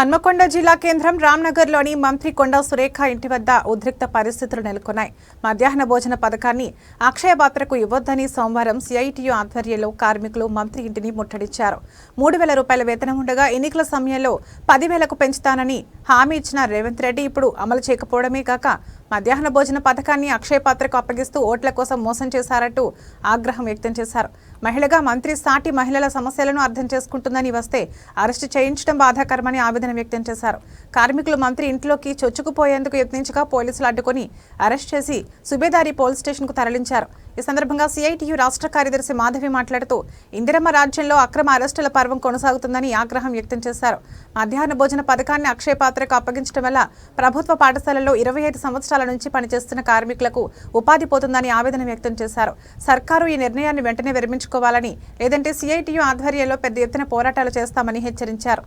హన్మకొండ జిల్లా కేంద్రం రామ్నగర్లోని మంత్రి కొండా సురేఖ ఇంటి వద్ద ఉద్రిక్త పరిస్థితులు నెలకొన్నాయి. మధ్యాహ్న భోజన పథకాన్ని అక్షయ పాత్రకు ఇవ్వొద్దని సోమవారం సిఐటియు ఆధ్వర్యంలో కార్మికులు మంత్రి ఇంటిని ముట్టడించారు. మూడు వేల రూపాయల వేతనం ఉండగా ఎన్నికల సమయంలో పదివేలకు పెంచుతానని హామీ ఇచ్చిన రేవంత్ రెడ్డి ఇప్పుడు అమలు చేయకపోవడమే కాక మధ్యాహ్న భోజన పథకాన్ని అక్షయ పాత్రకు అప్పగిస్తూ ఓట్ల కోసం మోసం చేశారంటూ ఆగ్రహం వ్యక్తం చేశారు. మహిళగా మంత్రి సాటి మహిళల సమస్యలను అర్థం చేసుకుంటుందని వస్తే అరెస్టు చేయించడం బాధాకరమని ఆవేదన వ్యక్తం చేశారు. కార్మికులు మంత్రి ఇంట్లోకి చొచ్చుకుపోయేందుకు యత్నించగా పోలీసులు అడ్డుకొని అరెస్ట్ చేసి సుబేదారి పోలీస్ స్టేషన్కు తరలించారు. ఈ సందర్భంగా సిఐటియు రాష్ట్ర కార్యదర్శి మాధవి మాట్లాడుతూ ఇందిరమ్మ రాజ్యంలో అక్రమ అరెస్టుల పర్వం కొనసాగుతుందని ఆగ్రహం వ్యక్తం చేశారు. మధ్యాహ్న భోజన పథకాన్ని అక్షయ పాత్రకు అప్పగించడం వల్ల ప్రభుత్వ పాఠశాలల్లో ఇరవై ఐదు సంవత్సరాల నుంచి పనిచేస్తున్న కార్మికులకు ఉపాధి పోతుందని ఆవేదన వ్యక్తం చేశారు. సర్కారు ఈ నిర్ణయాన్ని వెంటనే విరమించుకోవాలని లేదంటే సిఐటియు ఆధ్వర్యంలో పెద్ద ఎత్తున పోరాటాలు చేస్తామని హెచ్చరించారు.